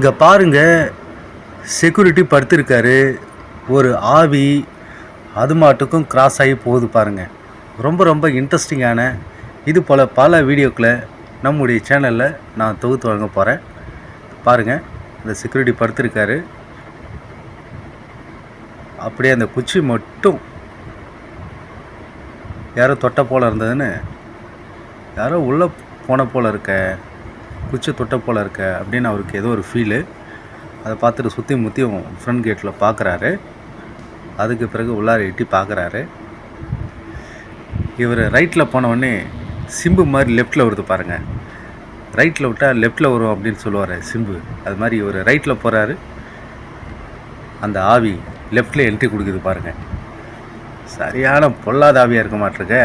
இங்கே பாருங்க செக்யூரிட்டி படுத்திருக்காரு. ஒரு ஆவி அது மாட்டுக்கும் கிராஸ் ஆகி போகுது பாருங்கள் ரொம்ப ரொம்ப இன்ட்ரெஸ்டிங்கான இது போல் பல வீடியோக்களை நம்முடைய சேனலில் நான் தொகுத்து வழங்க போகிறேன் பாருங்கள் இந்த செக்யூரிட்டி படுத்திருக்காரு. அப்படியே அந்த குச்சி மட்டும் யாரோ தொட்ட போல் இருந்ததுன்னு யாரோ உள்ளே போன போல் இருக்க. குச்சி தொட்ட போல் இருக்க அப்படின்னு அவருக்கு ஏதோ ஒரு ஃபீலு அதை பார்த்துட்டு சுற்றி முற்றியும் ஃப்ரண்ட் கேட்டில் பார்க்குறாரு அதுக்கு பிறகு உள்ளார எட்டி பார்க்குறாரு இவர் ரைட்டில் போனவொடனே சிம்பு மாதிரி லெஃப்ட்டில் வருது பாருங்கள் ரைட்டில் விட்டால் லெஃப்ட்டில் வரும் அப்படின்னு சொல்லுவார் சிம்பு. அது மாதிரி இவர் ரைட்டில் போகிறாரு அந்த ஆவி லெஃப்டில் என்ட்ரி கொடுக்குது பாருங்கள் சரியான பொல்லாத ஆவியாக இருக்க மாட்டிருக்க.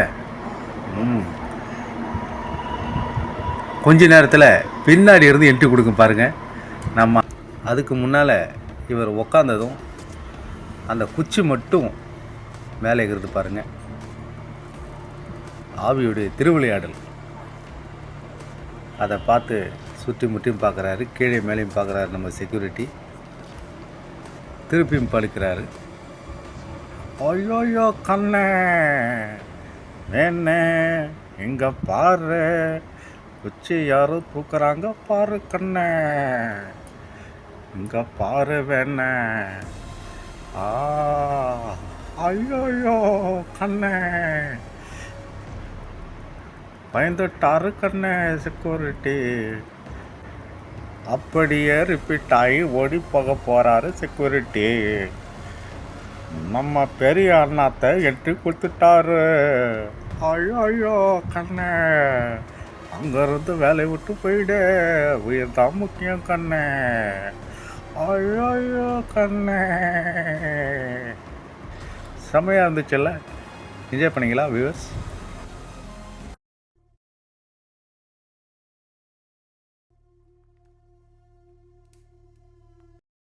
ம். கொஞ்ச நேரத்தில் பின்னாடி இருந்து என்ட்ரி கொடுக்கும் பாருங்கள் நம்ம அதுக்கு முன்னால் இவர் உக்காந்ததும் அந்த குச்சி மட்டும் மேலே இருக்கிறது பாருங்கள் ஆவியுடைய திருவிளையாடல். அதை பார்த்து சுற்றி முற்றியும் பார்க்குறாரு. கீழே மேலேயும் பார்க்குறாரு நம்ம செக்யூரிட்டி திருப்பியும் படுக்கிறாரு ஐயோயோ கண்ணே! வேணே! எங்கே பாரு! குச்சி யாரோ தூக்குறாங்க பாரு கண்ணே. இங்க பாரு வேண. ஆ ஐயோயோ கண்ணே. பயந்துட்டாரு கண்ணே செக்யூரிட்டி அப்படியே ரிப்பீட் ஆகி ஓடி போக போறாரு செக்யூரிட்டி நம்ம பெரிய அண்ணாத்த எட்டி கொடுத்துட்டாரு. ஐயோ ஐயோ கண்ணே. அங்கேருந்து வேலையை விட்டு போயிடு. உயிர் தான் முக்கியம் கண்ணே. ஐயோ கண்ணே. செம்மையாக இருந்துச்சுல்ல? என்ஜாய் பண்ணீங்களா வியூவர்ஸ்